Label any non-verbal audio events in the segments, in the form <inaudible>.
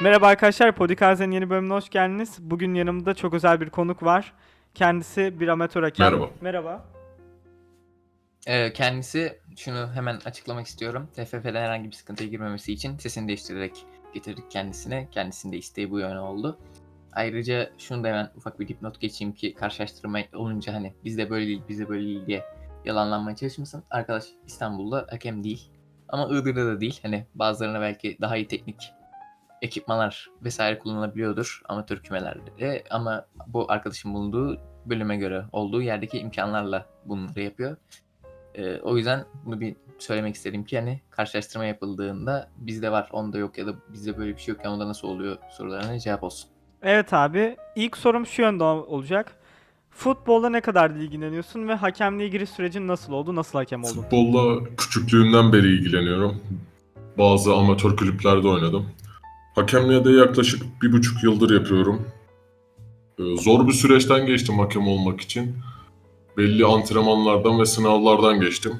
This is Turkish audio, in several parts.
Merhaba arkadaşlar, Podikaz'ın yeni bölümüne hoş geldiniz. Bugün yanımda çok özel bir konuk var. Kendisi bir amatör hakem. Merhaba. Merhaba. Ee, kendisi şunu hemen açıklamak istiyorum. TFF'den herhangi bir sıkıntıya girmemesi için sesini değiştirerek getirdik kendisine. Kendisinin de isteği bu yöne oldu. Ayrıca şunu da hemen ufak bir dipnot geçeyim ki karşılaştırma olunca hani bizde böyle değil, bizde böyle değil diye yalanlanmaya çalışmasın. Arkadaş İstanbul'da hakem değil. Ama Iğdır'da da değil. Hani bazılarına belki daha iyi teknik ekipmanlar vesaire kullanılabiliyordur amatör kümelerde. Ama bu arkadaşın bulunduğu bölüme göre olduğu yerdeki imkanlarla bunları yapıyor. Ee, o yüzden bunu bir söylemek istedim ki hani karşılaştırma yapıldığında bizde var onda yok ya da bizde böyle bir şey yok ya onda nasıl oluyor sorularına cevap olsun. Evet abi, ilk sorum şu yönde ol- olacak. Futbolda ne kadar ilgileniyorsun ve hakemliğe giriş sürecin nasıl oldu, nasıl hakem oldun? Futbolla küçüklüğümden beri ilgileniyorum. Bazı amatör kulüplerde oynadım. Hakemliğe de yaklaşık bir buçuk yıldır yapıyorum. Ee, Zor bir süreçten geçtim hakem olmak için. Belli antrenmanlardan ve sınavlardan geçtim.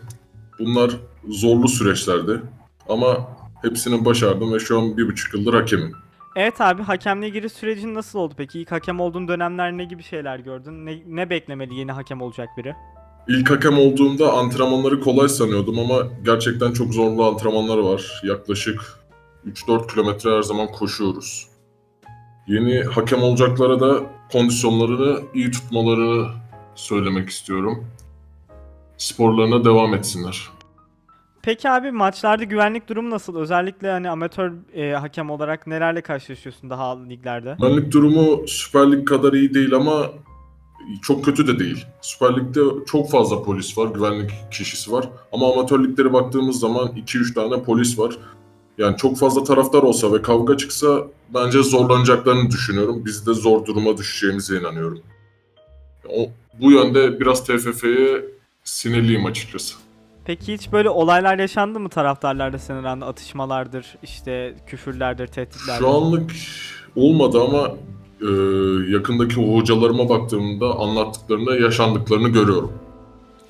Bunlar zorlu süreçlerdi. Ama hepsini başardım ve şu an bir buçuk yıldır hakemim. Evet abi, hakemliğe giriş sürecin nasıl oldu peki? İlk hakem olduğun dönemler ne gibi şeyler gördün? Ne, ne beklemeli yeni hakem olacak biri? İlk hakem olduğumda antrenmanları kolay sanıyordum ama gerçekten çok zorlu antrenmanları var. Yaklaşık 3-4 kilometre her zaman koşuyoruz. Yeni hakem olacaklara da kondisyonlarını iyi tutmalarını söylemek istiyorum. Sporlarına devam etsinler. Peki abi maçlarda güvenlik durumu nasıl? Özellikle hani amatör e, hakem olarak nelerle karşılaşıyorsun daha liglerde? Güvenlik durumu Süper Lig kadar iyi değil ama çok kötü de değil. Süper Lig'de çok fazla polis var, güvenlik kişisi var. Ama amatör liglere baktığımız zaman 2-3 tane polis var. Yani çok fazla taraftar olsa ve kavga çıksa bence zorlanacaklarını düşünüyorum. Biz de zor duruma düşeceğimize inanıyorum. O, bu yönde biraz TFF'ye sinirliyim açıkçası. Peki hiç böyle olaylar yaşandı mı taraftarlarda senin aranda atışmalardır, işte küfürlerdir, tehditlerdir? Şu anlık olmadı ama e, yakındaki hocalarıma baktığımda anlattıklarında yaşandıklarını görüyorum.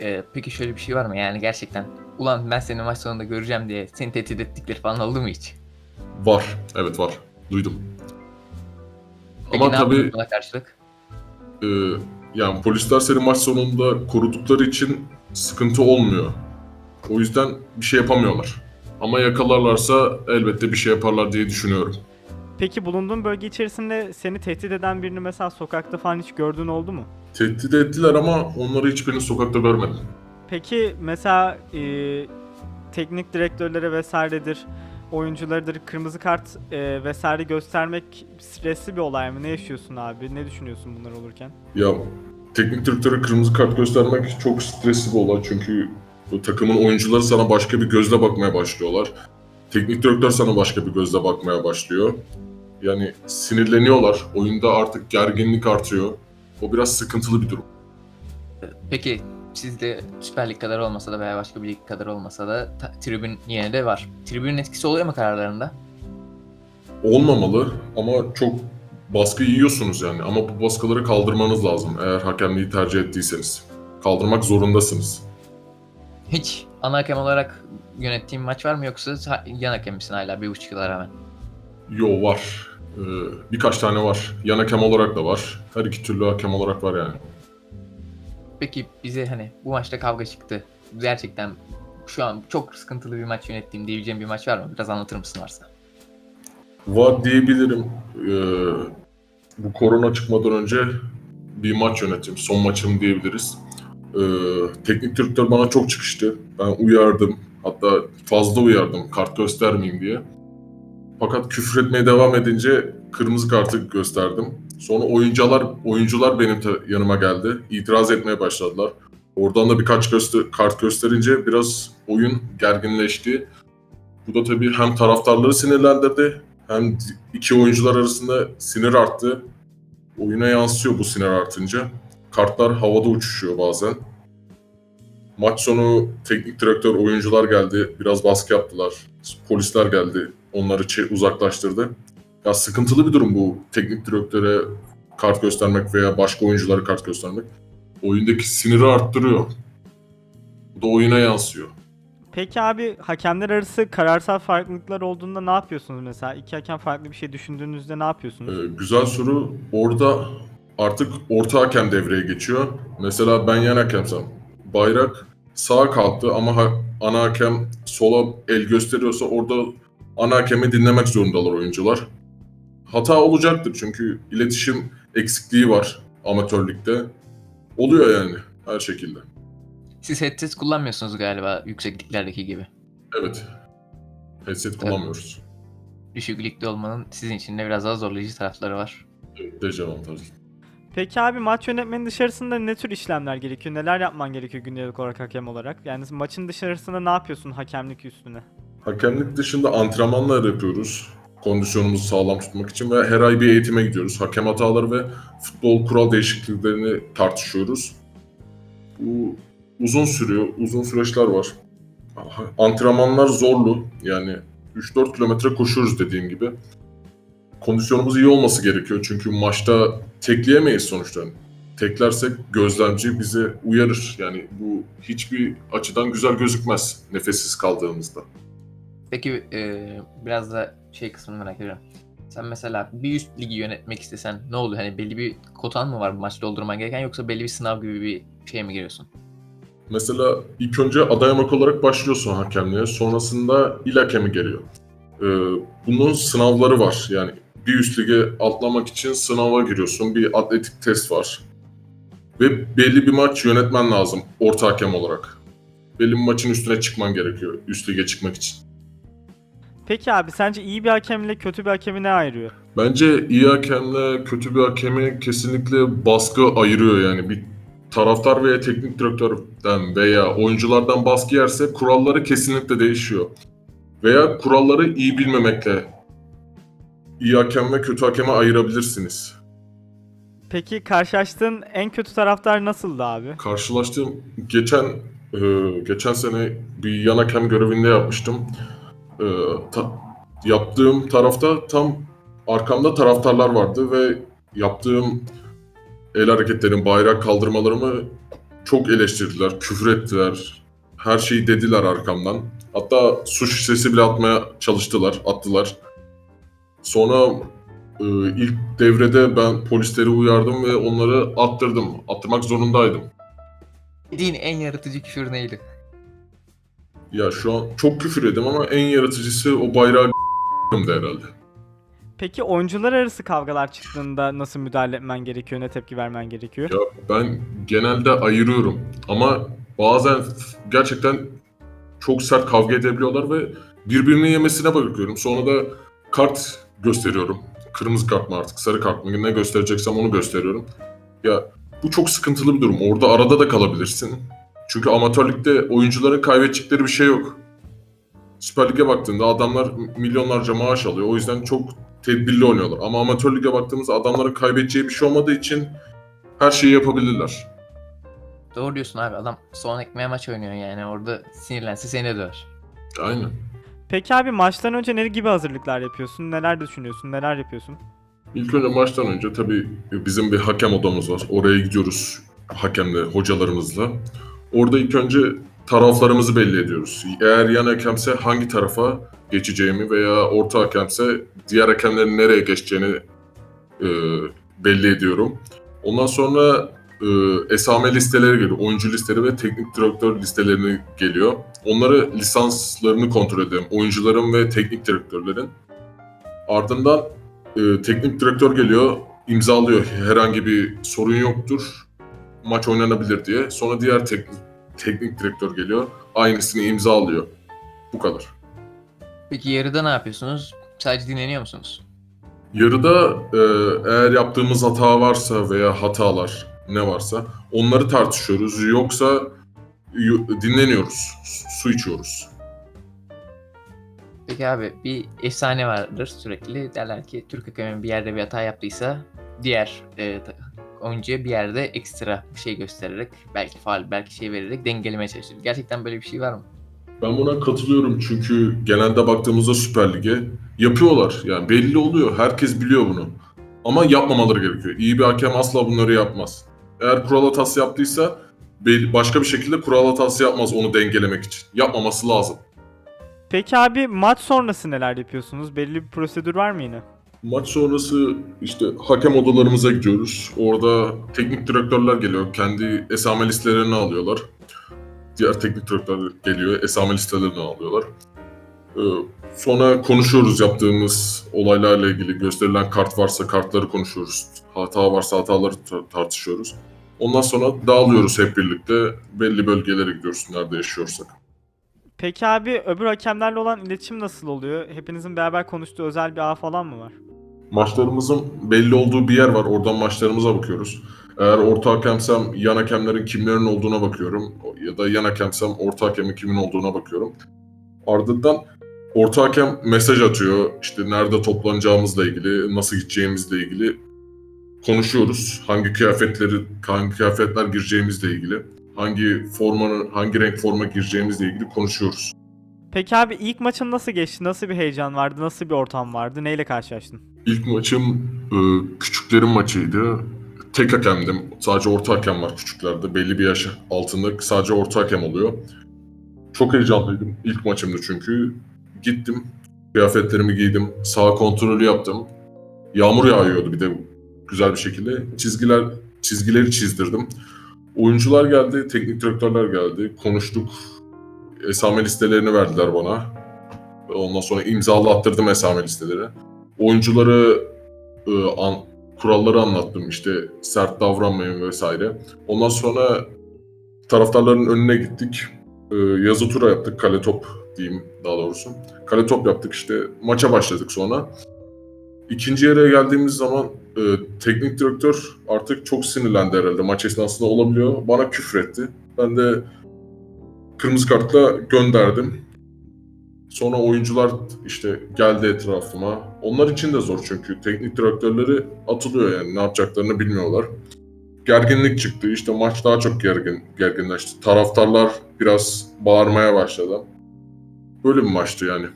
Ee, peki şöyle bir şey var mı yani gerçekten ulan ben seni maç sonunda göreceğim diye seni tehdit ettikleri falan oldu mu hiç? Var, evet var. Duydum. Peki Ama ne tabii buna karşılık? e, yani polisler seni maç sonunda korudukları için sıkıntı olmuyor. O yüzden bir şey yapamıyorlar. Ama yakalarlarsa elbette bir şey yaparlar diye düşünüyorum. Peki bulunduğun bölge içerisinde seni tehdit eden birini mesela sokakta falan hiç gördüğün oldu mu? Tehdit ettiler ama onları hiçbirini sokakta görmedim. Peki mesela e, teknik direktörlere vesairedir, oyuncularıdır kırmızı kart e, vesaire göstermek stresli bir olay mı? Ne yaşıyorsun abi? Ne düşünüyorsun bunlar olurken? Ya teknik direktöre kırmızı kart göstermek çok stresli bir olay çünkü bu takımın oyuncuları sana başka bir gözle bakmaya başlıyorlar. Teknik direktör sana başka bir gözle bakmaya başlıyor. Yani sinirleniyorlar. Oyunda artık gerginlik artıyor. O biraz sıkıntılı bir durum. Peki sizde Süper Lig kadar olmasa da veya başka bir lig kadar olmasa da ta- tribün yine de var. Tribünün etkisi oluyor mu kararlarında? Olmamalı ama çok baskı yiyorsunuz yani. Ama bu baskıları kaldırmanız lazım eğer hakemliği tercih ettiyseniz. Kaldırmak zorundasınız. Hiç ana hakem olarak yönettiğin maç var mı yoksa yan hakem misin hala bir buçuk yıla rağmen? Yo var. Ee, birkaç tane var. Yan hakem olarak da var. Her iki türlü hakem olarak var yani. Peki bize hani bu maçta kavga çıktı. Gerçekten şu an çok sıkıntılı bir maç yönettiğim diyebileceğim bir maç var mı? Biraz anlatır mısın varsa? Var diyebilirim. Ee, bu korona çıkmadan önce bir maç yönettim. Son maçım diyebiliriz. Ee, teknik direktör bana çok çıkıştı. Ben uyardım. Hatta fazla uyardım kart göstermeyeyim diye. Fakat küfür etmeye devam edince kırmızı kartı gösterdim. Sonra oyuncular oyuncular benim yanıma geldi. İtiraz etmeye başladılar. Oradan da birkaç göster- kart gösterince biraz oyun gerginleşti. Bu da tabii hem taraftarları sinirlendirdi hem iki oyuncular arasında sinir arttı. Oyuna yansıyor bu sinir artınca. Kartlar havada uçuşuyor bazen. Maç sonu teknik direktör oyuncular geldi. Biraz baskı yaptılar. Polisler geldi. Onları uzaklaştırdı. Ya sıkıntılı bir durum bu. Teknik direktöre kart göstermek veya başka oyunculara kart göstermek. Oyundaki siniri arttırıyor. Bu da oyuna yansıyor. Peki abi hakemler arası kararsal farklılıklar olduğunda ne yapıyorsunuz mesela? İki hakem farklı bir şey düşündüğünüzde ne yapıyorsunuz? Ee, güzel soru. Orada artık orta hakem devreye geçiyor. Mesela ben yan hakemsem. Bayrak sağa kalktı ama ha- ana hakem sola el gösteriyorsa orada ana hakemi dinlemek zorundalar oyuncular. Hata olacaktır çünkü iletişim eksikliği var amatör ligde. Oluyor yani her şekilde. Siz headset kullanmıyorsunuz galiba yüksekliklerdeki gibi. Evet. Headset kullanmıyoruz. Düşük ligde olmanın sizin için de biraz daha zorlayıcı tarafları var. Evet, Dezavantajlı. Peki abi maç yönetmeni dışarısında ne tür işlemler gerekiyor? Neler yapman gerekiyor gündelik olarak hakem olarak? Yani maçın dışarısında ne yapıyorsun hakemlik üstüne? Hakemlik dışında antrenmanlar yapıyoruz. Kondisyonumuzu sağlam tutmak için ve her ay bir eğitime gidiyoruz. Hakem hataları ve futbol kural değişikliklerini tartışıyoruz. Bu uzun sürüyor, uzun süreçler var. Antrenmanlar zorlu. Yani 3-4 kilometre koşuyoruz dediğim gibi. Kondisyonumuz iyi olması gerekiyor çünkü maçta tekleyemeyiz sonuçta. Teklersek gözlemci bizi uyarır. Yani bu hiçbir açıdan güzel gözükmez nefessiz kaldığımızda. Peki e, biraz da şey kısmını merak ediyorum. Sen mesela bir üst ligi yönetmek istesen ne oluyor? Hani belli bir kotan mı var bu maç doldurman gereken yoksa belli bir sınav gibi bir şeye mi giriyorsun? Mesela ilk önce adayamak olarak başlıyorsun hakemliğe. Sonrasında il hakemi geliyor. Ee, bunun sınavları var. Yani bir üst lige atlamak için sınava giriyorsun. Bir atletik test var. Ve belli bir maç yönetmen lazım orta hakem olarak. Belli bir maçın üstüne çıkman gerekiyor üst lige çıkmak için. Peki abi sence iyi bir hakemle kötü bir hakemi ne ayırıyor? Bence iyi hakemle kötü bir hakemi kesinlikle baskı ayırıyor yani. Bir taraftar veya teknik direktörden veya oyunculardan baskı yerse kuralları kesinlikle değişiyor. Veya kuralları iyi bilmemekle iyi hakem ve kötü hakeme ayırabilirsiniz. Peki karşılaştığın en kötü taraftar nasıldı abi? Karşılaştığım geçen e, geçen sene bir yan hakem görevinde yapmıştım. E, ta- yaptığım tarafta tam arkamda taraftarlar vardı ve yaptığım el hareketlerim, bayrak kaldırmalarımı çok eleştirdiler, küfür ettiler. Her şeyi dediler arkamdan. Hatta su şişesi bile atmaya çalıştılar, attılar. Sonra e, ilk devrede ben polisleri uyardım ve onları attırdım. Attırmak zorundaydım. Dediğin en yaratıcı küfür neydi? Ya şu an çok küfür edim ama en yaratıcısı o bayrağı <laughs> herhalde. Peki oyuncular arası kavgalar çıktığında nasıl müdahale etmen gerekiyor, ne tepki vermen gerekiyor? Ya ben genelde ayırıyorum ama bazen gerçekten çok sert kavga edebiliyorlar ve birbirini yemesine bakıyorum. Sonra da kart gösteriyorum. Kırmızı kart mı artık, sarı kart mı ne göstereceksem onu gösteriyorum. Ya bu çok sıkıntılı bir durum. Orada arada da kalabilirsin. Çünkü amatörlükte oyuncuların kaybedecekleri bir şey yok. Süper Lig'e baktığında adamlar milyonlarca maaş alıyor. O yüzden çok tedbirli oynuyorlar. Ama amatör lige baktığımızda adamların kaybedeceği bir şey olmadığı için her şeyi yapabilirler. Doğru diyorsun abi adam son ekmeğe maç oynuyor yani orada sinirlense seni de döver. Aynen. Peki abi maçtan önce ne gibi hazırlıklar yapıyorsun? Neler düşünüyorsun? Neler yapıyorsun? İlk önce maçtan önce tabii bizim bir hakem odamız var. Oraya gidiyoruz hakemle, hocalarımızla. Orada ilk önce taraflarımızı belli ediyoruz. Eğer yan hakemse hangi tarafa geçeceğimi veya orta hakemse diğer hakemlerin nereye geçeceğini e, belli ediyorum. Ondan sonra e, esame listeleri geliyor. Oyuncu listeleri ve teknik direktör listelerini geliyor. Onları lisanslarını kontrol edelim. Oyuncuların ve teknik direktörlerin. Ardından e, teknik direktör geliyor, imzalıyor. Herhangi bir sorun yoktur. Maç oynanabilir diye. Sonra diğer teknik teknik direktör geliyor. Aynısını imzalıyor. Bu kadar. Peki yarıda ne yapıyorsunuz? Sadece dinleniyor musunuz? Yarıda e, eğer yaptığımız hata varsa veya hatalar ne varsa onları tartışıyoruz. Yoksa dinleniyoruz, su içiyoruz. Peki abi bir efsane vardır sürekli derler ki Türk hakemi bir yerde bir hata yaptıysa diğer e, oyuncuya bir yerde ekstra bir şey göstererek belki faal belki şey vererek dengelemeye çalışır. Gerçekten böyle bir şey var mı? Ben buna katılıyorum çünkü genelde baktığımızda Süper Lig'e yapıyorlar. Yani belli oluyor. Herkes biliyor bunu. Ama yapmamaları gerekiyor. İyi bir hakem asla bunları yapmaz. Eğer kural hatası yaptıysa başka bir şekilde kural hatası yapmaz onu dengelemek için. Yapmaması lazım. Peki abi maç sonrası neler yapıyorsunuz? Belli bir prosedür var mı yine? Maç sonrası işte hakem odalarımıza gidiyoruz. Orada teknik direktörler geliyor. Kendi esame listelerini alıyorlar. Diğer teknik direktörler geliyor. Esame listelerini alıyorlar. Ee, sonra konuşuyoruz yaptığımız olaylarla ilgili. Gösterilen kart varsa kartları konuşuyoruz. Hata varsa hataları tar- tartışıyoruz. Ondan sonra dağılıyoruz hep birlikte. Belli bölgelere gidiyoruz nerede yaşıyorsak. Peki abi öbür hakemlerle olan iletişim nasıl oluyor? Hepinizin beraber konuştuğu özel bir ağ falan mı var? Maçlarımızın belli olduğu bir yer var. Oradan maçlarımıza bakıyoruz. Eğer orta hakemsem yan hakemlerin kimlerin olduğuna bakıyorum. Ya da yan hakemsem orta hakemin kimin olduğuna bakıyorum. Ardından orta hakem mesaj atıyor. İşte nerede toplanacağımızla ilgili, nasıl gideceğimizle ilgili konuşuyoruz. Hangi kıyafetleri, hangi kıyafetler gireceğimizle ilgili, hangi formanın, hangi renk forma gireceğimizle ilgili konuşuyoruz. Peki abi ilk maçın nasıl geçti? Nasıl bir heyecan vardı? Nasıl bir ortam vardı? Neyle karşılaştın? İlk maçım e, küçüklerin maçıydı. Tek hakemdim. Sadece orta hakem var küçüklerde. Belli bir yaş altında sadece orta hakem oluyor. Çok heyecanlıydım. İlk maçımdı çünkü. Gittim. Kıyafetlerimi giydim. Sağ kontrolü yaptım. Yağmur yağıyordu bir de güzel bir şekilde. Çizgiler çizgileri çizdirdim. Oyuncular geldi, teknik direktörler geldi. Konuştuk. Esame listelerini verdiler bana. Ondan sonra imzalattırdım esame listeleri oyuncuları e, an, kuralları anlattım işte sert davranmayın vesaire. Ondan sonra taraftarların önüne gittik. E, yazı tura yaptık. Kale top diyeyim daha doğrusu. Kale top yaptık işte. Maça başladık sonra. İkinci yere geldiğimiz zaman e, teknik direktör artık çok sinirlendi herhalde. Maç esnasında olabiliyor. Bana küfretti. Ben de kırmızı kartla gönderdim. Sonra oyuncular işte geldi etrafıma. Onlar için de zor çünkü teknik direktörleri atılıyor yani ne yapacaklarını bilmiyorlar. Gerginlik çıktı. İşte maç daha çok gergin, gerginleşti. Taraftarlar biraz bağırmaya başladı. Böyle bir maçtı yani.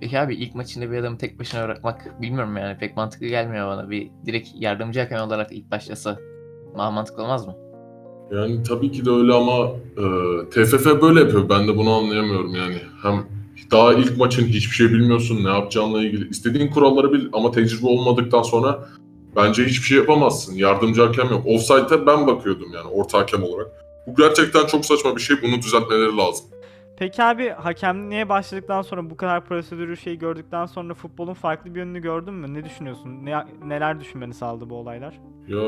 Peki abi ilk maçında bir adamı tek başına bırakmak bilmiyorum yani pek mantıklı gelmiyor bana. Bir direkt yardımcı hakem olarak ilk başlasa daha mantıklı olmaz mı? Yani tabii ki de öyle ama e, TFF böyle yapıyor. Ben de bunu anlayamıyorum yani. Hem daha ilk maçın hiçbir şey bilmiyorsun ne yapacağınla ilgili. istediğin kuralları bil ama tecrübe olmadıktan sonra bence hiçbir şey yapamazsın. Yardımcı hakem yok. Offside'e ben bakıyordum yani orta hakem olarak. Bu gerçekten çok saçma bir şey. Bunu düzeltmeleri lazım. Peki abi hakemliğe başladıktan sonra bu kadar prosedürü şey gördükten sonra futbolun farklı bir yönünü gördün mü? Ne düşünüyorsun? Ne, neler düşünmeni sağladı bu olaylar? Ya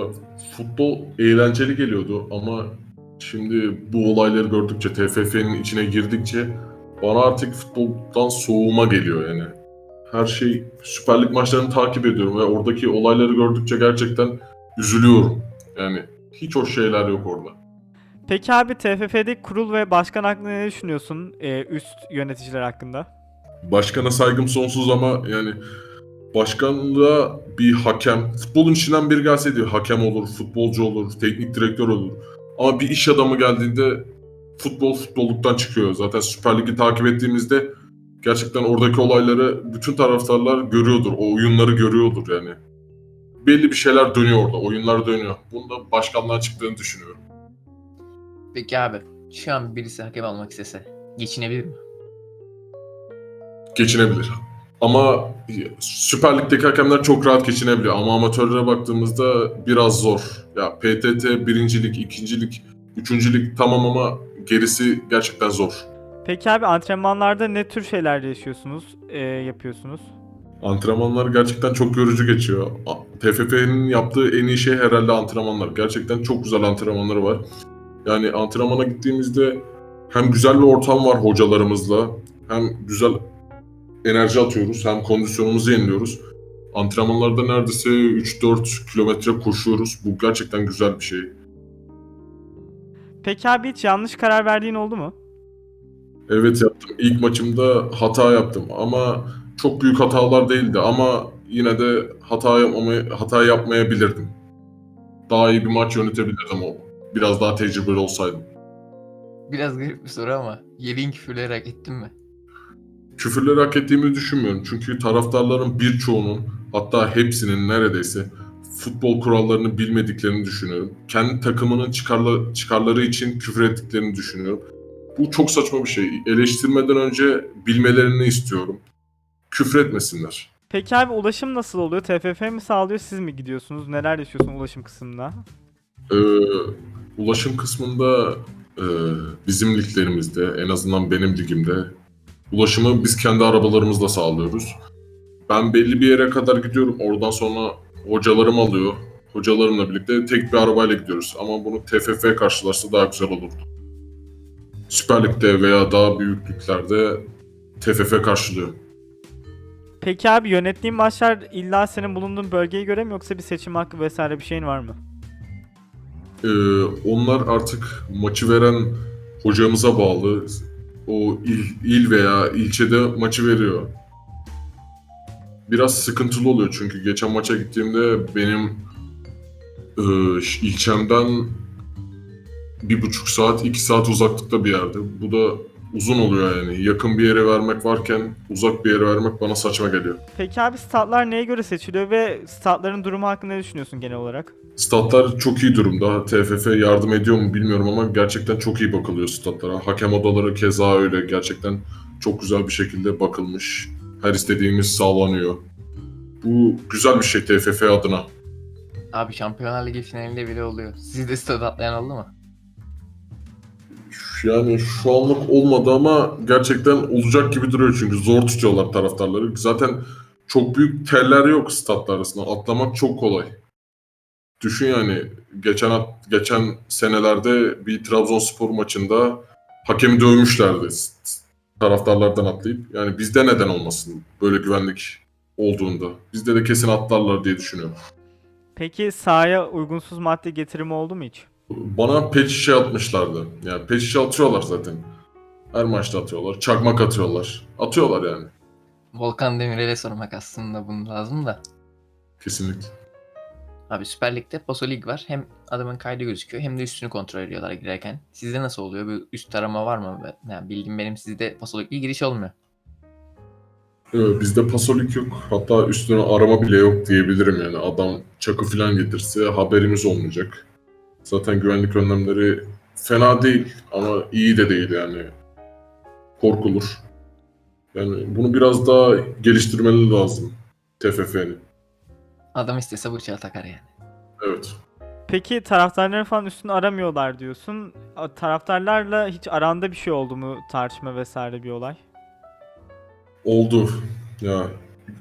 futbol eğlenceli geliyordu ama şimdi bu olayları gördükçe, TFF'nin içine girdikçe bana artık futboldan soğuma geliyor yani. Her şey Süper Lig maçlarını takip ediyorum ve oradaki olayları gördükçe gerçekten üzülüyorum. Yani hiç hoş şeyler yok orada. Peki abi TFF'deki kurul ve başkan hakkında ne düşünüyorsun? Ee, üst yöneticiler hakkında. Başkana saygım sonsuz ama yani başkanlığa bir hakem, futbolun içinden biri gelseydi hakem olur, futbolcu olur, teknik direktör olur. Ama bir iş adamı geldiğinde futbol futbolluktan çıkıyor. Zaten Süper Lig'i takip ettiğimizde gerçekten oradaki olayları bütün taraftarlar görüyordur. O oyunları görüyordur yani. Belli bir şeyler dönüyor orada. Oyunlar dönüyor. Bunda başkanlığa çıktığını düşünüyorum. Peki abi şu an birisi hakem olmak istese geçinebilir mi? geçinebilir. Ama Süper Lig'deki hakemler çok rahat geçinebiliyor. Ama amatörlere baktığımızda biraz zor. Ya PTT birincilik, ikincilik, üçüncülük tamam ama gerisi gerçekten zor. Peki abi antrenmanlarda ne tür şeyler yaşıyorsunuz, ee, yapıyorsunuz? Antrenmanlar gerçekten çok yorucu geçiyor. TFF'nin yaptığı en iyi şey herhalde antrenmanlar. Gerçekten çok güzel antrenmanları var. Yani antrenmana gittiğimizde hem güzel bir ortam var hocalarımızla, hem güzel enerji atıyoruz, hem kondisyonumuzu yeniliyoruz. Antrenmanlarda neredeyse 3-4 kilometre koşuyoruz. Bu gerçekten güzel bir şey. Peki abi hiç yanlış karar verdiğin oldu mu? Evet yaptım. İlk maçımda hata yaptım ama çok büyük hatalar değildi ama yine de hata yapmamayı hata yapmayabilirdim. Daha iyi bir maç yönetebilirdim o. Biraz daha tecrübeli olsaydım. Biraz garip bir soru ama yediğin küfürleri hak ettin mi? Küfürleri hak ettiğimi düşünmüyorum. Çünkü taraftarların birçoğunun hatta hepsinin neredeyse futbol kurallarını bilmediklerini düşünüyorum. Kendi takımının çıkarla, çıkarları için küfür ettiklerini düşünüyorum. Bu çok saçma bir şey. Eleştirmeden önce bilmelerini istiyorum. Küfür etmesinler. Peki abi ulaşım nasıl oluyor? TFF mi sağlıyor siz mi gidiyorsunuz? Neler yaşıyorsun ulaşım kısmında? Ee, ulaşım kısmında e, bizim liglerimizde, en azından benim ligimde ulaşımı biz kendi arabalarımızla sağlıyoruz. Ben belli bir yere kadar gidiyorum. Oradan sonra hocalarım alıyor. Hocalarımla birlikte tek bir arabayla gidiyoruz. Ama bunu TFF karşılarsa daha güzel olurdu. Süper Lig'de veya daha büyük liglerde TFF karşılıyor. Peki abi yönettiğin maçlar illa senin bulunduğun bölgeye göre mi yoksa bir seçim hakkı vesaire bir şeyin var mı? Ee, onlar artık maçı veren hocamıza bağlı. O il, il veya ilçede maçı veriyor. Biraz sıkıntılı oluyor çünkü geçen maça gittiğimde benim e, ilçemden bir buçuk saat, iki saat uzaklıkta bir yerde. Bu da uzun oluyor yani. Yakın bir yere vermek varken uzak bir yere vermek bana saçma geliyor. Peki abi statlar neye göre seçiliyor ve statların durumu hakkında ne düşünüyorsun genel olarak? Statlar çok iyi durumda. TFF yardım ediyor mu bilmiyorum ama gerçekten çok iyi bakılıyor statlara. Hakem odaları keza öyle. Gerçekten çok güzel bir şekilde bakılmış. Her istediğimiz sağlanıyor. Bu güzel bir şey TFF adına. Abi Şampiyonlar Ligi finalinde bile oluyor. Sizde stat atlayan oldu mu? Yani şu anlık olmadı ama gerçekten olacak gibi duruyor çünkü zor tutuyorlar taraftarları. Zaten çok büyük teller yok statlar arasında. Atlamak çok kolay. Düşün yani geçen geçen senelerde bir Trabzonspor maçında hakemi dövmüşlerdi taraftarlardan atlayıp. Yani bizde neden olmasın böyle güvenlik olduğunda. Bizde de kesin atlarlar diye düşünüyorum. Peki sahaya uygunsuz madde getirimi oldu mu hiç? Bana pet şişe atmışlardı. Yani pet şişe atıyorlar zaten. Her maçta atıyorlar. Çakmak atıyorlar. Atıyorlar yani. Volkan Demirel'e sormak aslında bunu lazım da. Kesinlikle. Abi Süper Lig'de Paso Lig var. Hem adamın kaydı gözüküyor hem de üstünü kontrol ediyorlar girerken. Sizde nasıl oluyor? Bir üst tarama var mı? Yani bildiğim benim sizde Paso Lig'le giriş olmuyor. Evet, bizde pasolik yok. Hatta üstüne arama bile yok diyebilirim yani. Adam çakı falan getirse haberimiz olmayacak. Zaten güvenlik önlemleri fena değil ama iyi de değil yani. Korkulur. Yani bunu biraz daha geliştirmeli lazım TFF'nin. Adam istese bıçağı takar yani. Evet. Peki taraftarların falan üstünü aramıyorlar diyorsun. Taraftarlarla hiç aranda bir şey oldu mu tartışma vesaire bir olay? Oldu. Ya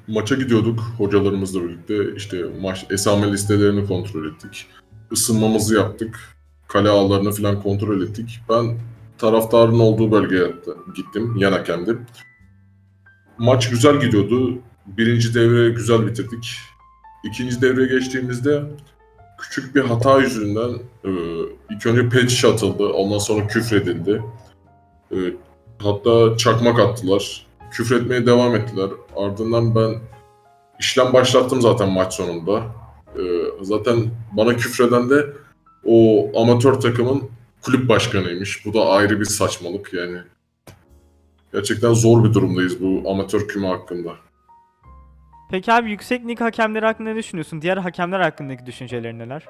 maça gidiyorduk hocalarımızla birlikte. İşte maç esame listelerini kontrol ettik. Isınmamızı yaptık. Kale ağlarını falan kontrol ettik. Ben taraftarın olduğu bölgeye gittim. Yan hakemdim. Maç güzel gidiyordu. Birinci devre güzel bitirdik. İkinci devreye geçtiğimizde küçük bir hata yüzünden e, ilk önce şişe atıldı. Ondan sonra küfredildi. E, hatta çakmak attılar küfretmeye devam ettiler. Ardından ben işlem başlattım zaten maç sonunda. Ee, zaten bana küfreden de o amatör takımın kulüp başkanıymış. Bu da ayrı bir saçmalık yani. Gerçekten zor bir durumdayız bu amatör küme hakkında. Peki abi yüksek lig hakemleri hakkında ne düşünüyorsun? Diğer hakemler hakkındaki düşüncelerin neler?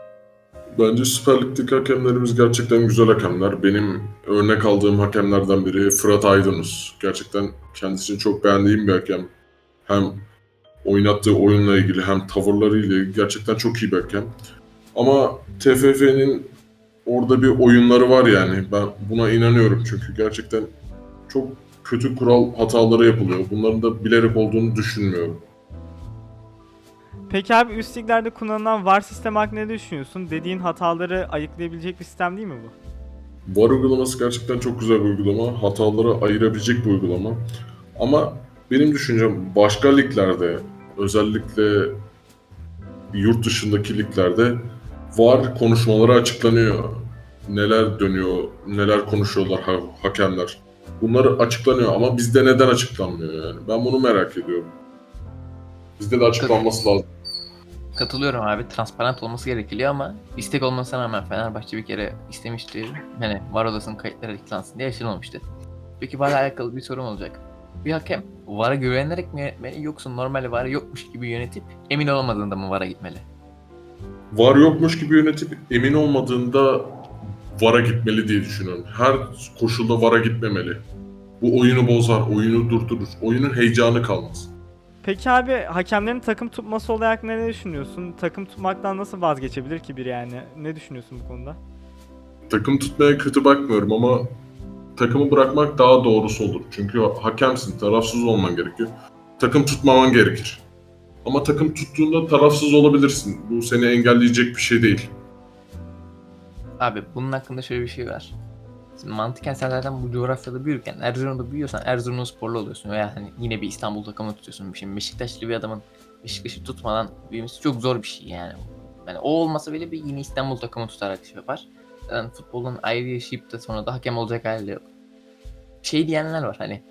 Bence Süper Lig'deki hakemlerimiz gerçekten güzel hakemler. Benim örnek aldığım hakemlerden biri Fırat Aydınus. Gerçekten kendisini çok beğendiğim bir hakem. Hem oynattığı oyunla ilgili hem tavırlarıyla gerçekten çok iyi hakem. Ama TFF'nin orada bir oyunları var yani. Ben buna inanıyorum çünkü gerçekten çok kötü kural hataları yapılıyor. Bunların da bilerek olduğunu düşünmüyorum. Peki abi üst liglerde kullanılan VAR sistemi hakkında ne düşünüyorsun? Dediğin hataları ayıklayabilecek bir sistem değil mi bu? VAR uygulaması gerçekten çok güzel bir uygulama. Hataları ayırabilecek bir uygulama. Ama benim düşüncem başka liglerde özellikle yurt dışındaki liglerde VAR konuşmaları açıklanıyor. Neler dönüyor, neler konuşuyorlar ha- hakemler. Bunları açıklanıyor ama bizde neden açıklanmıyor yani? Ben bunu merak ediyorum. Bizde de açıklanması lazım. Katılıyorum abi. Transparent olması gerekiliyor ama istek olmasına rağmen Fenerbahçe bir kere istemişti. Yani var odasının kayıtları açıklansın diye yaşanılmıştı. Peki VAR'la alakalı bir sorum olacak. Bir hakem VAR'a güvenerek mi yönetmeli yoksa normal VAR yokmuş gibi yönetip emin olamadığında mı VAR'a gitmeli? var yokmuş gibi yönetip emin olmadığında VAR'a gitmeli diye düşünüyorum. Her koşulda VAR'a gitmemeli. Bu oyunu bozar, oyunu durdurur. Oyunun heyecanı kalmaz. Peki abi hakemlerin takım tutması olarak ne düşünüyorsun? Takım tutmaktan nasıl vazgeçebilir ki biri yani? Ne düşünüyorsun bu konuda? Takım tutmaya kötü bakmıyorum ama takımı bırakmak daha doğrusu olur. Çünkü hakemsin, tarafsız olman gerekiyor. Takım tutmaman gerekir. Ama takım tuttuğunda tarafsız olabilirsin. Bu seni engelleyecek bir şey değil. Abi bunun hakkında şöyle bir şey var. Şimdi mantıken sen zaten bu coğrafyada büyürken Erzurum'da büyüyorsan Erzurum'un sporlu oluyorsun veya hani yine bir İstanbul takımı tutuyorsun. Şimdi Beşiktaşlı bir adamın Beşiktaş'ı tutmadan büyümesi çok zor bir şey yani. Yani o olmasa bile bir yine İstanbul takımı tutarak şey yapar. Yani futbolun ayrı yaşayıp da sonra da hakem olacak hali yok. Şey diyenler var hani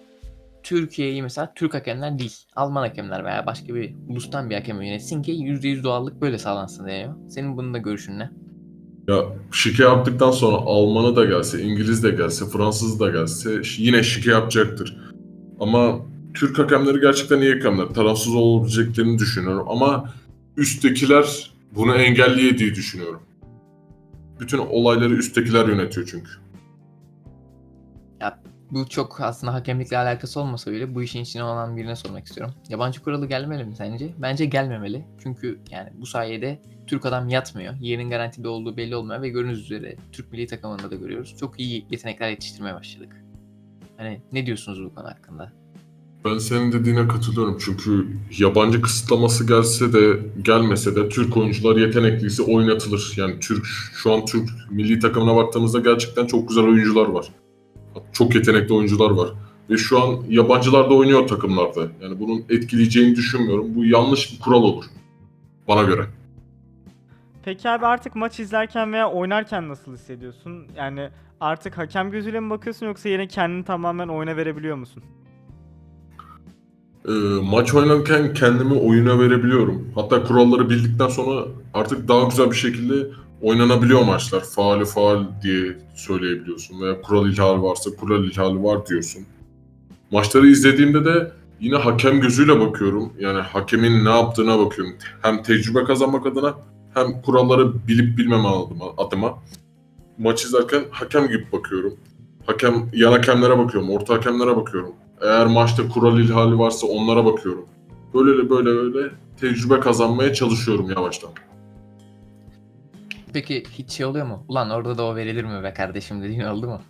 Türkiye'yi mesela Türk hakemler değil, Alman hakemler veya başka bir ulustan bir hakem yönetsin ki %100 doğallık böyle sağlansın deniyor. Senin bunun da görüşün ne? Ya şike yaptıktan sonra Almanı da gelse, İngiliz de gelse, Fransız da gelse yine şike yapacaktır. Ama Türk hakemleri gerçekten iyi hakemler. Tarafsız olabileceklerini düşünüyorum. Ama üsttekiler bunu engelliyor diye düşünüyorum. Bütün olayları üsttekiler yönetiyor çünkü. Bu çok aslında hakemlikle alakası olmasa bile bu işin içine olan birine sormak istiyorum. Yabancı kuralı gelmeli mi sence? Bence gelmemeli. Çünkü yani bu sayede Türk adam yatmıyor. Yerinin garantide olduğu belli olmuyor ve gördüğünüz üzere Türk milli takımında da görüyoruz. Çok iyi yetenekler yetiştirmeye başladık. Hani ne diyorsunuz bu konu hakkında? Ben senin dediğine katılıyorum çünkü yabancı kısıtlaması gelse de gelmese de Türk oyuncular yetenekliyse oynatılır. Yani Türk şu an Türk milli takımına baktığımızda gerçekten çok güzel oyuncular var. Çok yetenekli oyuncular var. Ve şu an yabancılar da oynuyor takımlarda. Yani bunun etkileyeceğini düşünmüyorum. Bu yanlış bir kural olur. Bana göre. Peki abi artık maç izlerken veya oynarken nasıl hissediyorsun? Yani artık hakem gözüyle mi bakıyorsun yoksa yine kendini tamamen oyuna verebiliyor musun? Ee, maç oynarken kendimi oyuna verebiliyorum. Hatta kuralları bildikten sonra artık daha güzel bir şekilde oynanabiliyor maçlar. Faali faal diye söyleyebiliyorsun veya kural ihlali varsa kural ihlali var diyorsun. Maçları izlediğimde de yine hakem gözüyle bakıyorum. Yani hakemin ne yaptığına bakıyorum. Hem tecrübe kazanmak adına hem kuralları bilip bilmem adıma. adıma. Maç izlerken hakem gibi bakıyorum. Hakem, yan hakemlere bakıyorum, orta hakemlere bakıyorum. Eğer maçta kural ihlali varsa onlara bakıyorum. Böyle böyle böyle tecrübe kazanmaya çalışıyorum yavaştan. Peki hiç şey oluyor mu? Ulan orada da o verilir mi be kardeşim dediğin oldu mu?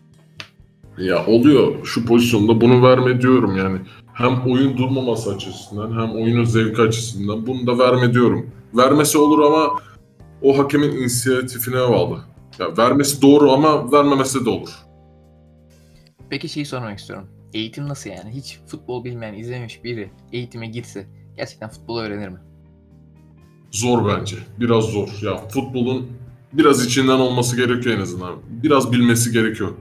Ya oluyor şu pozisyonda bunu verme diyorum yani. Hem oyun durmaması açısından hem oyunun zevki açısından bunu da verme diyorum. Vermesi olur ama o hakemin inisiyatifine bağlı. Ya vermesi doğru ama vermemesi de olur. Peki şeyi sormak istiyorum. Eğitim nasıl yani? Hiç futbol bilmeyen, izlememiş biri eğitime girse gerçekten futbolu öğrenir mi? Zor bence. Biraz zor. Ya futbolun biraz içinden olması gerekiyor en azından. Biraz bilmesi gerekiyor.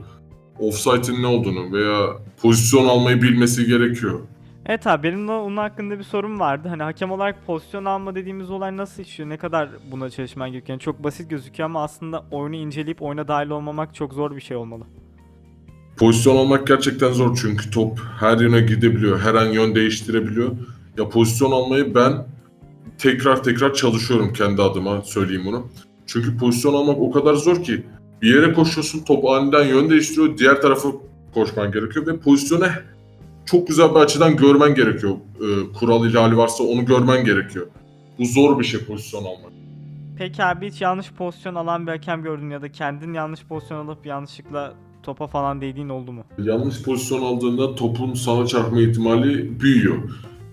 Offside'in ne olduğunu veya pozisyon almayı bilmesi gerekiyor. Evet abi benim de onun hakkında bir sorum vardı. Hani hakem olarak pozisyon alma dediğimiz olay nasıl işliyor? Ne kadar buna çalışman gerekiyor? Yani çok basit gözüküyor ama aslında oyunu inceleyip oyuna dahil olmamak çok zor bir şey olmalı. Pozisyon almak gerçekten zor çünkü top her yöne gidebiliyor, her an yön değiştirebiliyor. Ya pozisyon almayı ben tekrar tekrar çalışıyorum kendi adıma söyleyeyim bunu. Çünkü pozisyon almak o kadar zor ki bir yere koşuyorsun top aniden yön değiştiriyor, diğer tarafa koşman gerekiyor ve pozisyonu çok güzel bir açıdan görmen gerekiyor. Ee, kural ihlali varsa onu görmen gerekiyor. Bu zor bir şey pozisyon almak. Peki abi hiç yanlış pozisyon alan bir hakem gördün ya da kendin yanlış pozisyon alıp yanlışlıkla topa falan değdiğin oldu mu? Yanlış pozisyon aldığında topun sana çarpma ihtimali büyüyor.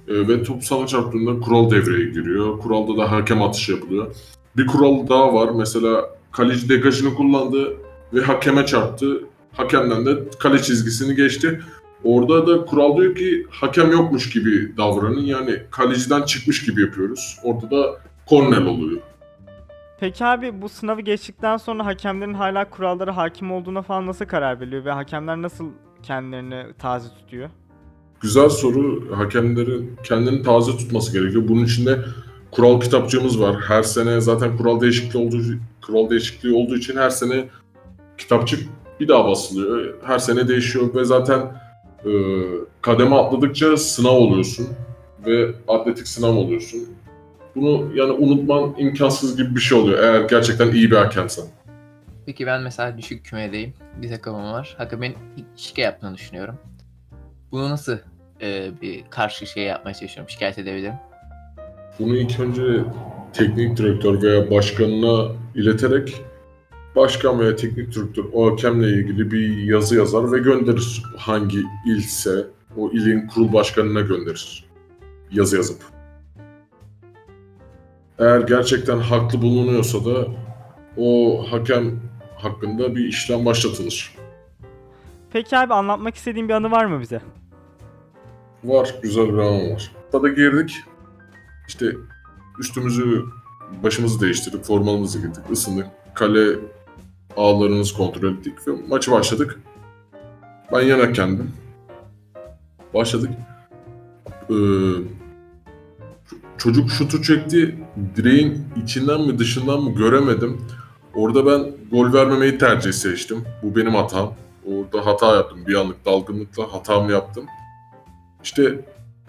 Ee, ve top sana çarptığında kural devreye giriyor. Kuralda da hakem atışı yapılıyor. Bir kural daha var. Mesela kaleci degajını kullandı ve hakeme çarptı. Hakemden de kale çizgisini geçti. Orada da kural diyor ki hakem yokmuş gibi davranın. Yani kaleciden çıkmış gibi yapıyoruz. Orada da kornel oluyor. Peki abi bu sınavı geçtikten sonra hakemlerin hala kurallara hakim olduğuna falan nasıl karar veriliyor ve hakemler nasıl kendilerini taze tutuyor? Güzel soru. Hakemlerin kendini taze tutması gerekiyor. Bunun için de kural kitapçığımız var. Her sene zaten kural değişikliği olduğu kural değişikliği olduğu için her sene kitapçık bir daha basılıyor. Her sene değişiyor ve zaten e, kademe atladıkça sınav oluyorsun ve atletik sınav oluyorsun. Bunu yani unutman imkansız gibi bir şey oluyor eğer gerçekten iyi bir hakemsen. Peki ben mesela düşük kümedeyim. Bir takımım var. Hakemin şike yaptığını düşünüyorum. Bunu nasıl e, bir karşı şey yapmaya çalışıyorum, şikayet edebilirim? Bunu ilk önce teknik direktör veya başkanına ileterek başkan veya teknik direktör o hakemle ilgili bir yazı yazar ve gönderir. Hangi ilse o ilin kurul başkanına gönderir. Yazı yazıp. Eğer gerçekten haklı bulunuyorsa da o hakem hakkında bir işlem başlatılır. Peki abi anlatmak istediğin bir anı var mı bize? Var, güzel bir anı var. Tada girdik. İşte üstümüzü, başımızı değiştirdik, formalımızı giydik, ısındık. Kale ağlarımızı kontrol ettik ve maçı başladık. Ben yemek kendim. Başladık. Ee, çocuk şutu çekti. Direğin içinden mi dışından mı göremedim. Orada ben gol vermemeyi tercih seçtim. Bu benim hatam. Orada hata yaptım. Bir anlık dalgınlıkla hatamı yaptım. İşte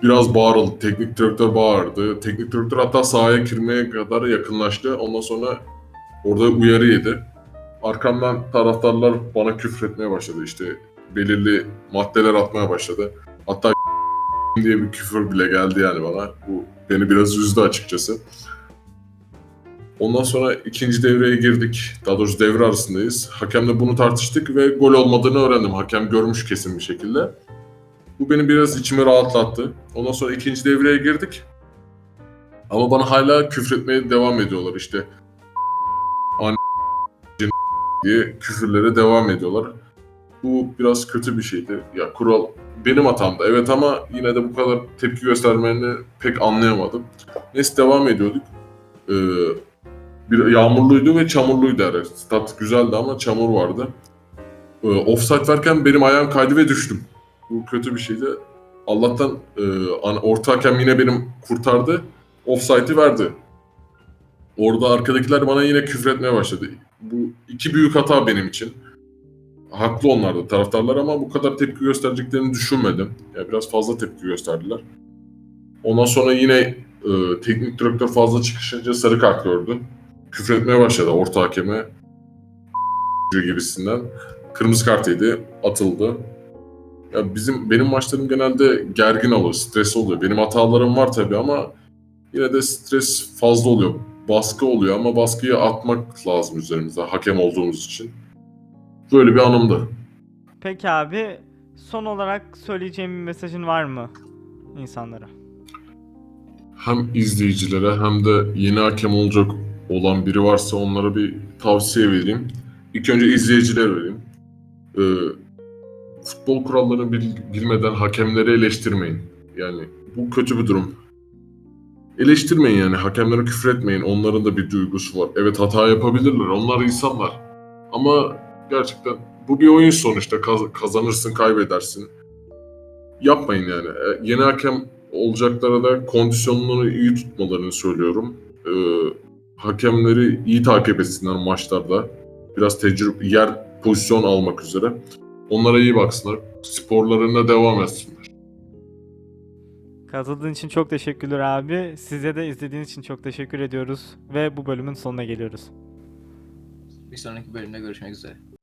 biraz bağırıldı. Teknik direktör bağırdı. Teknik direktör hatta sahaya girmeye kadar yakınlaştı. Ondan sonra orada uyarı yedi. Arkamdan taraftarlar bana küfür etmeye başladı. İşte belirli maddeler atmaya başladı. Hatta diye bir küfür bile geldi yani bana. Bu beni biraz üzdü açıkçası. Ondan sonra ikinci devreye girdik. Daha doğrusu devre arasındayız. Hakemle bunu tartıştık ve gol olmadığını öğrendim. Hakem görmüş kesin bir şekilde. Bu beni biraz içimi rahatlattı. Ondan sonra ikinci devreye girdik. Ama bana hala küfretmeye devam ediyorlar işte. An diye küfürlere devam ediyorlar. Bu biraz kötü bir şeydi. Ya kural benim hatamdı evet ama yine de bu kadar tepki göstermelerini pek anlayamadım. Neyse devam ediyorduk. Ee, bir yağmurluydu ve çamurluydu her. Stat güzeldi ama çamur vardı. Ee, offside verken benim ayağım kaydı ve düştüm. Bu kötü bir şeydi. Allah'tan e, orta hakem yine benim kurtardı. Offside'i verdi. Orada arkadakiler bana yine küfretmeye başladı. Bu iki büyük hata benim için. Haklı onlar da taraftarlar ama bu kadar tepki göstereceklerini düşünmedim. Ya biraz fazla tepki gösterdiler. Ondan sonra yine e, teknik direktör fazla çıkışınca sarı kart gördü. Küfretmeye başladı orta hakeme <laughs> gibisinden. Kırmızı kart yedi, atıldı. Ya bizim benim maçlarım genelde gergin oluyor, stres oluyor. Benim hatalarım var tabii ama yine de stres fazla oluyor. Baskı oluyor ama baskıyı atmak lazım üzerimize hakem olduğumuz için. Böyle bir anımdı. Peki abi son olarak söyleyeceğim bir mesajın var mı insanlara? Hem izleyicilere hem de yeni hakem olacak olan biri varsa onlara bir tavsiye vereyim. İlk önce izleyicilere vereyim. Ee, futbol kurallarını bil- bilmeden hakemleri eleştirmeyin. Yani bu kötü bir durum. Eleştirmeyin yani hakemlere küfür etmeyin. Onların da bir duygusu var. Evet hata yapabilirler. Onlar insanlar. Ama gerçekten bu bir oyun sonuçta. Kaz- kazanırsın, kaybedersin. Yapmayın yani. E, Yeni hakem olacaklara da kondisyonlarını iyi tutmalarını söylüyorum. Ee, hakemleri iyi takip etsinler maçlarda. Biraz tecrübe, yer pozisyon almak üzere. Onlara iyi baksınlar. Sporlarına devam etsinler. Katıldığın için çok teşekkürler abi. Size de izlediğiniz için çok teşekkür ediyoruz ve bu bölümün sonuna geliyoruz. Bir sonraki bölümde görüşmek üzere.